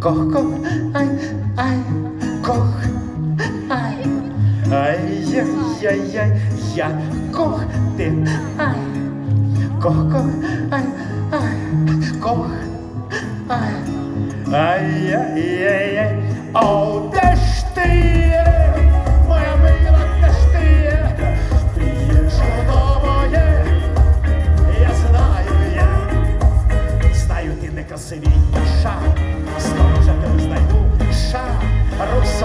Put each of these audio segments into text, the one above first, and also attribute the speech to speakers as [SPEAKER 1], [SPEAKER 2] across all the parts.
[SPEAKER 1] ай, кох, кох, ай, ай, кох, ай, ай, яй, яй, я, кох, ти, ай, кох, кох, ай, ай, кох, ай, ай, яй, яй, яй, о, де ж ти? Моя мила, де ж ти? Є, ти є чудово є, я знаю, я. Знаю, ти не красивіша, скоро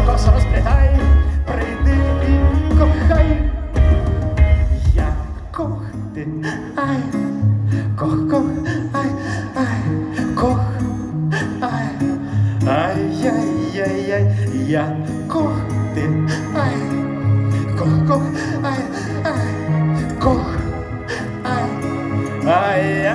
[SPEAKER 1] косо розплітай, прийди і кохай. Я кох ти, ай, кох, кох, ай, ай, кох, ай, ай, яй, яй, яй, я кох ти, ай, кох, кох, ай, ай, кох, ай. Ай,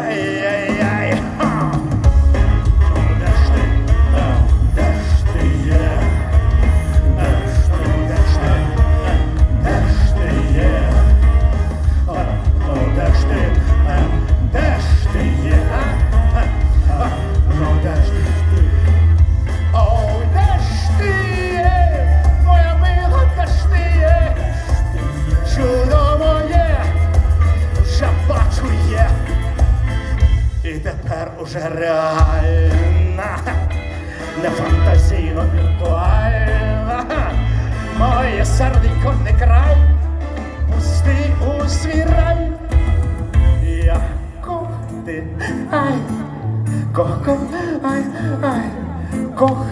[SPEAKER 1] тепер уже реальна, не фантазійно віртуальна. Моє серденько не край, пусти у свій рай. Я кох ти, ай, кох, кох, ай, ай, кох,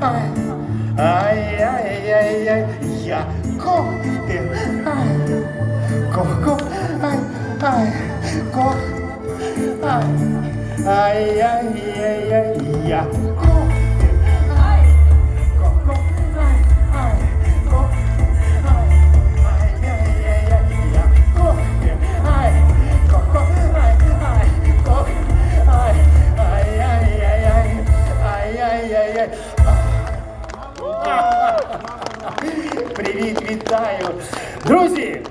[SPEAKER 1] ай, ай, ай, ай, ай, я кох ай, кох, ай, ай, кох, Ай-яй-яй-яй-я. Привіт, вітаю, друзі!